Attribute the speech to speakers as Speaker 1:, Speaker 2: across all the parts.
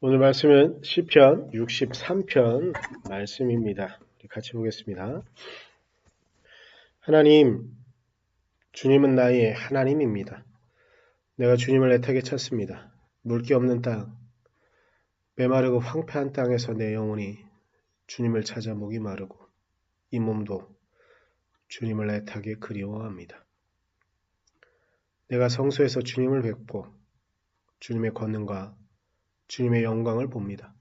Speaker 1: 오늘 말씀은 시편 63편 말씀입니다. 같이 보겠습니다. 하나님, 주님은 나의 하나님입니다. 내가 주님을 애타게 찾습니다. 물기 없는 땅, 메마르고 황폐한 땅에서 내 영혼이 주님을 찾아 목이 마르고 이 몸도 주님을 애타게 그리워합니다. 내가 성소에서 주님을 뵙고 주님의 권능과 주님의 영광을 봅니다.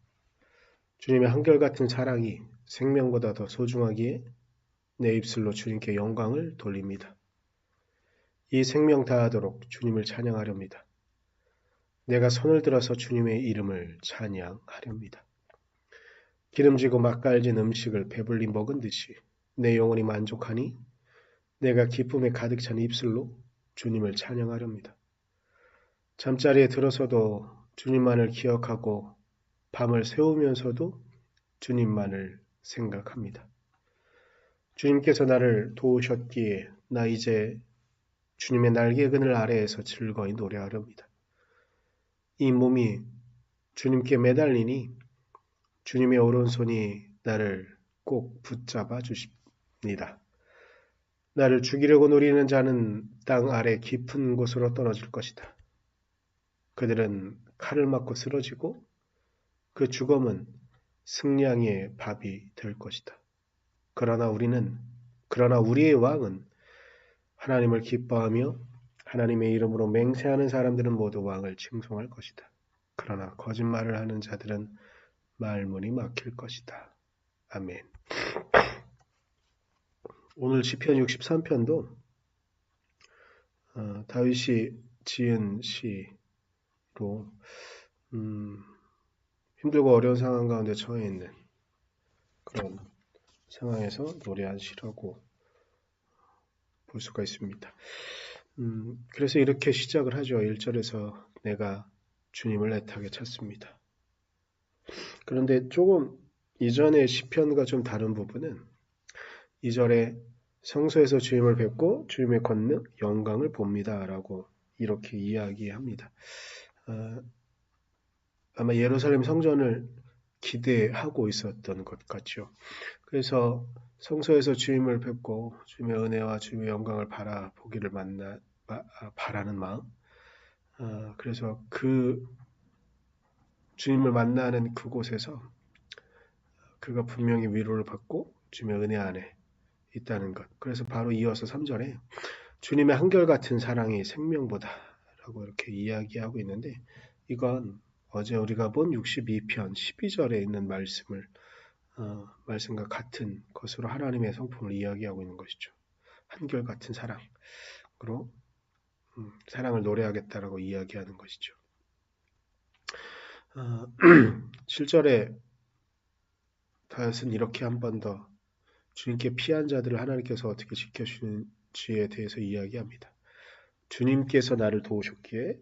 Speaker 1: 주님의 한결같은 사랑이 생명보다 더 소중하기에 내 입술로 주님께 영광을 돌립니다. 이 생명 다하도록 주님을 찬양하렵니다. 내가 손을 들어서 주님의 이름을 찬양하렵니다. 기름지고 맛깔진 음식을 배불리 먹은 듯이 내 영혼이 만족하니 내가 기쁨에 가득 찬 입술로 주님을 찬양하렵니다. 잠자리에 들어서도 주님만을 기억하고 밤을 세우면서도 주님만을 생각합니다. 주님께서 나를 도우셨기에 나 이제 주님의 날개 그늘 아래에서 즐거이 노래하렵니다. 이 몸이 주님께 매달리니 주님의 오른손이 나를 꼭 붙잡아 주십니다. 나를 죽이려고 노리는 자는 땅 아래 깊은 곳으로 떨어질 것이다. 그들은 칼을 맞고 쓰러지고 그 죽음은 승량의 밥이 될 것이다. 그러나 우리는 그러나 우리의 왕은 하나님을 기뻐하며 하나님의 이름으로 맹세하는 사람들은 모두 왕을 칭송할 것이다. 그러나 거짓말을 하는 자들은 말문이 막힐 것이다. 아멘. 오늘 시편 63편도 어, 다윗이 지은 시 로 음, 힘들고 어려운 상황 가운데 처해 있는 그런 상황에서 노래한 시라고 볼 수가 있습니다. 음, 그래서 이렇게 시작을 하죠. 1절에서 내가 주님을 애타게 찾습니다. 그런데 조금 이전의 시편과 좀 다른 부분은 2절에 성소에서 주님을 뵙고 주님의 권능, 영광을 봅니다. 라고 이렇게 이야기합니다. 어, 아마 예루살렘 성전을 기대하고 있었던 것 같죠. 그래서 성소에서 주님을 뵙고 주님의 은혜와 주님의 영광을 바라보기를 만나 아, 바라는 마음. 어, 그래서 그 주님을 만나는 그곳에서 그가 분명히 위로를 받고 주님의 은혜 안에 있다는 것. 그래서 바로 이어서 3절에 주님의 한결같은 사랑이 생명보다 라고 이렇게 이야기하고 있는데 이건 어제 우리가 본 62편 12절에 있는 말씀을 어, 말씀과 같은 것으로 하나님의 성품을 이야기하고 있는 것이죠. 한결같은 사랑으로 음, 사랑을 노래하겠다라고 이야기하는 것이죠. 어, 7절에 다윗은 이렇게 한 번 더 주님께 피한 자들을 하나님께서 어떻게 지켜주는지에 대해서 이야기합니다. 주님께서 나를 도우셨기에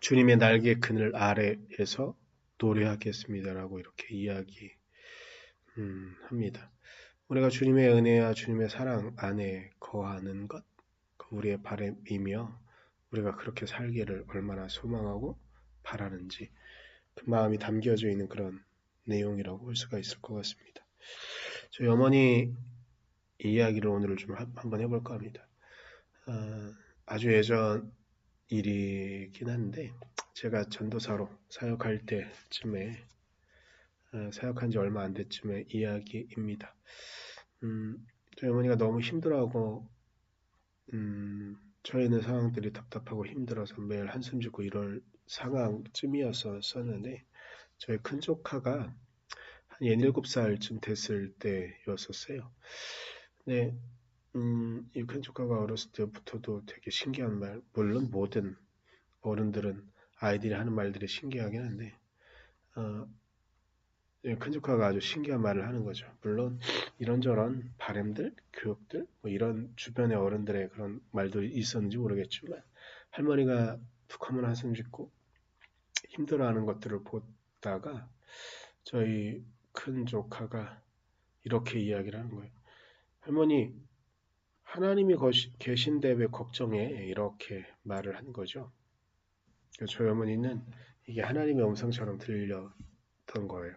Speaker 1: 주님의 날개 그늘 아래에서 노래하겠습니다라고 이렇게 이야기합니다. 음, 우리가 주님의 은혜와 주님의 사랑 안에 거하는 것, 그 우리의 바램이며 우리가 그렇게 살기를 얼마나 소망하고 바라는지 그 마음이 담겨져 있는 그런 내용이라고 볼 수가 있을 것 같습니다. 저희 어머니 이야기를 오늘 좀 한번 해볼까 합니다. 어, 아주 예전 일이긴 한데 제가 전도사로 사역할 때쯤에 어, 사역한 지 얼마 안 됐쯤의 이야기입니다. 음, 저희 어머니가 너무 힘들어하고 음, 저희는 상황들이 답답하고 힘들어서 매일 한숨 짓고 이럴 상황쯤이었었는데 저희 큰 조카가 한 17살쯤 됐을 때였었어요. 네, 음, 이큰 조카가 어렸을 때부터도 되게 신기한 말, 물론 모든 어른들은 아이들이 하는 말들이 신기하긴 한데, 어, 큰 조카가 아주 신기한 말을 하는 거죠. 물론 이런저런 바램들, 교육들, 뭐 이런 주변의 어른들의 그런 말도 있었는지 모르겠지만 할머니가 툭 하면 한숨 짓고 힘들어하는 것들을 보다가 저희 큰 조카가 이렇게 이야기를 하는 거예요. 할머니, 하나님이 계신데 왜 걱정해? 이렇게 말을 한 거죠. 저희 어머니는 이게 하나님의 음성처럼 들렸던 거예요.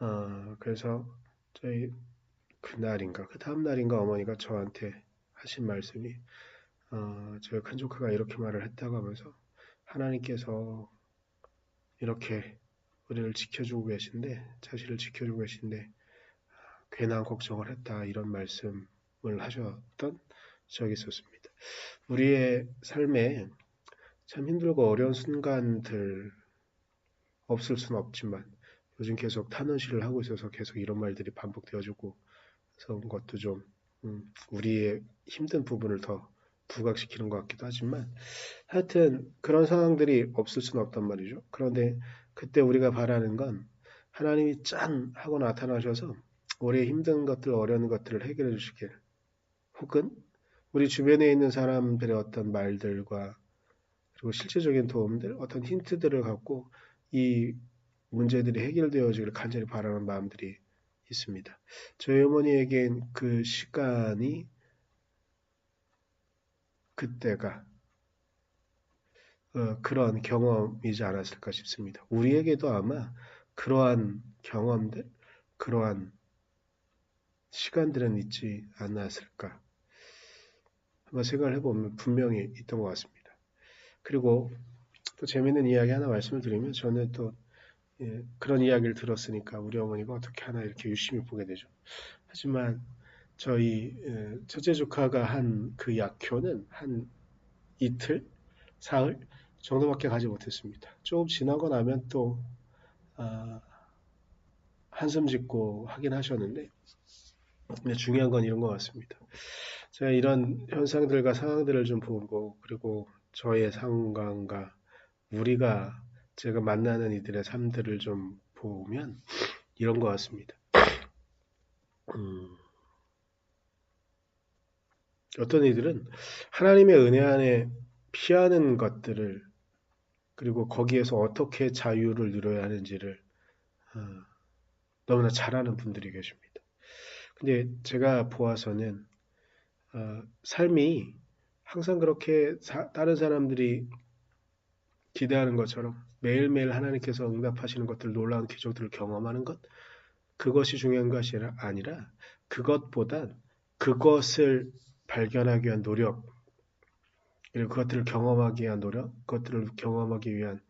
Speaker 1: 어, 그래서 저희 그날인가 그 다음 날인가 어머니가 저한테 하신 말씀이 어, 저희 큰 조카가 이렇게 말을 했다고 하면서 하나님께서 이렇게 우리를 지켜주고 계신데 자신을 지켜주고 계신데 괜한 걱정을 했다 이런 말씀 을 하셨던 적이 있었습니다. 우리의 삶에 참 힘들고 어려운 순간들 없을 수는 없지만 요즘 계속 탄원시를 하고 있어서 계속 이런 말들이 반복되어지고 그런 것도 좀 음, 우리의 힘든 부분을 더 부각시키는 것 같기도 하지만 하여튼 그런 상황들이 없을 수는 없단 말이죠. 그런데 그때 우리가 바라는 건 하나님이 짠 하고 나타나셔서 우리의 힘든 것들, 어려운 것들을 해결해 주시길 혹은 우리 주변에 있는 사람들의 어떤 말들과 그리고 실제적인 도움들, 어떤 힌트들을 갖고 이 문제들이 해결되어지기를 간절히 바라는 마음들이 있습니다. 저희 어머니에겐 그 시간이 그때가 어, 그런 경험이지 않았을까 싶습니다. 우리에게도 아마 그러한 경험들, 그러한 시간들은 있지 않았을까. 한번 생각을 해보면 분명히 있던 것 같습니다. 그리고 또 재밌는 이야기 하나 말씀을 드리면 저는 또 예, 그런 이야기를 들었으니까 우리 어머니가 어떻게 하나 이렇게 유심히 보게 되죠. 하지만 저희 예, 첫째 조카가 한 그 약효는 한 이틀, 사흘 정도밖에 가지 못했습니다. 조금 지나고 나면 또 아, 한숨 짓고 하긴 하셨는데 중요한 건 이런 것 같습니다. 제가 이런 현상들과 상황들을 좀 보고 그리고 저의 상황과 우리가 제가 만나는 이들의 삶들을 좀 보면 이런 것 같습니다. 음, 어떤 이들은 하나님의 은혜 안에 피하는 것들을 그리고 거기에서 어떻게 자유를 누려야 하는지를 어, 너무나 잘 아는 분들이 계십니다. 근데 제가 보아서는 어, 삶이 항상 그렇게 사, 다른 사람들이 기대하는 것처럼 매일매일 하나님께서 응답하시는 것들, 놀라운 기적들을 경험하는 것, 그것이 중요한 것이 아니라 그것보단 그것을 발견하기 위한 노력, 그것들을 경험하기 위한 노력, 그것들을 경험하기 위한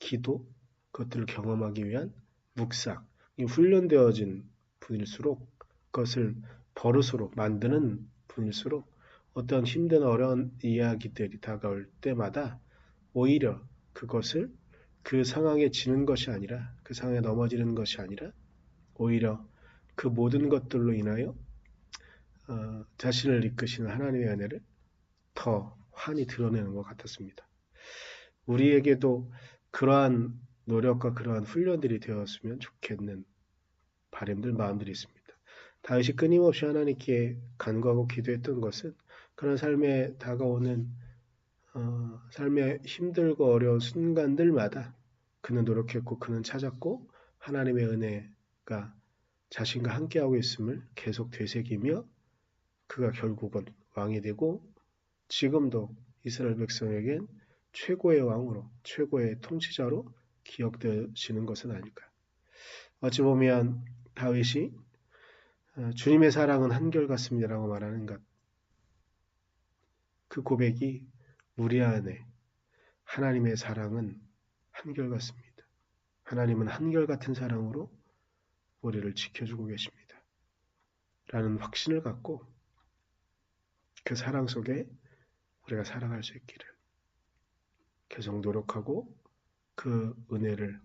Speaker 1: 기도, 그것들을 경험하기 위한 묵상, 훈련되어진 분일수록 그것을 버릇으로 만드는 분일수록 어떤 힘든 어려운 이야기들이 다가올 때마다 오히려 그것을 그 상황에 지는 것이 아니라 그 상황에 넘어지는 것이 아니라 오히려 그 모든 것들로 인하여 어, 자신을 이끄시는 하나님의 은혜를 더 환히 드러내는 것 같았습니다. 우리에게도 그러한 노력과 그러한 훈련들이 되었으면 좋겠는 바램들 마음들이 있습니다. 다윗이 끊임없이 하나님께 간구하고 기도했던 것은 그런 삶에 다가오는 어, 삶의 힘들고 어려운 순간들마다 그는 노력했고 그는 찾았고 하나님의 은혜가 자신과 함께하고 있음을 계속 되새기며 그가 결국은 왕이 되고 지금도 이스라엘 백성에겐 최고의 왕으로 최고의 통치자로 기억되시는 것은 아닐까. 어찌 보면 다윗이 어, 주님의 사랑은 한결같습니다라고 말하는 것. 그 고백이 우리 안에 하나님의 사랑은 한결같습니다. 하나님은 한결같은 사랑으로 우리를 지켜주고 계십니다. 라는 확신을 갖고 그 사랑 속에 우리가 살아갈 수 있기를 계속 노력하고 그 은혜를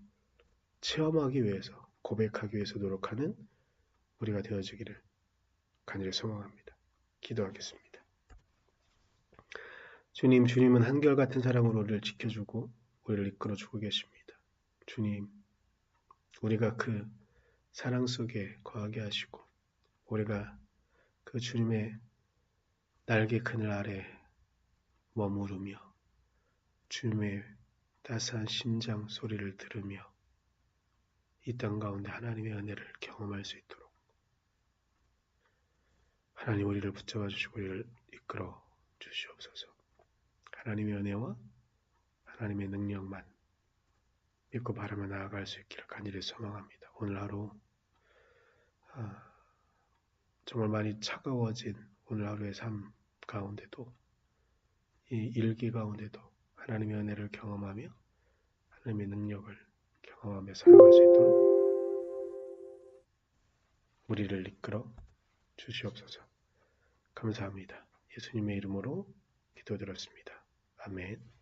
Speaker 1: 체험하기 위해서 고백하기 위해서 노력하는 우리가 되어지기를 간절히 소망합니다. 기도하겠습니다. 주님, 주님은 한결같은 사랑으로 우리를 지켜주고 우리를 이끌어주고 계십니다. 주님, 우리가 그 사랑 속에 거하게 하시고 우리가 그 주님의 날개 그늘 아래 머무르며 주님의 따스한 심장 소리를 들으며 이 땅 가운데 하나님의 은혜를 경험할 수 있도록 하나님 우리를 붙잡아 주시고 우리를 이끌어 주시옵소서. 하나님의 은혜와 하나님의 능력만 믿고 바라며 나아갈 수 있기를 간절히 소망합니다. 오늘 하루 아, 정말 많이 차가워진 오늘 하루의 삶 가운데도 이 일기 가운데도 하나님의 은혜를 경험하며 하나님의 능력을 경험하며 살아갈 수 있도록 우리를 이끌어 주시옵소서. 감사합니다. 예수님의 이름으로 기도드렸습니다. 아멘.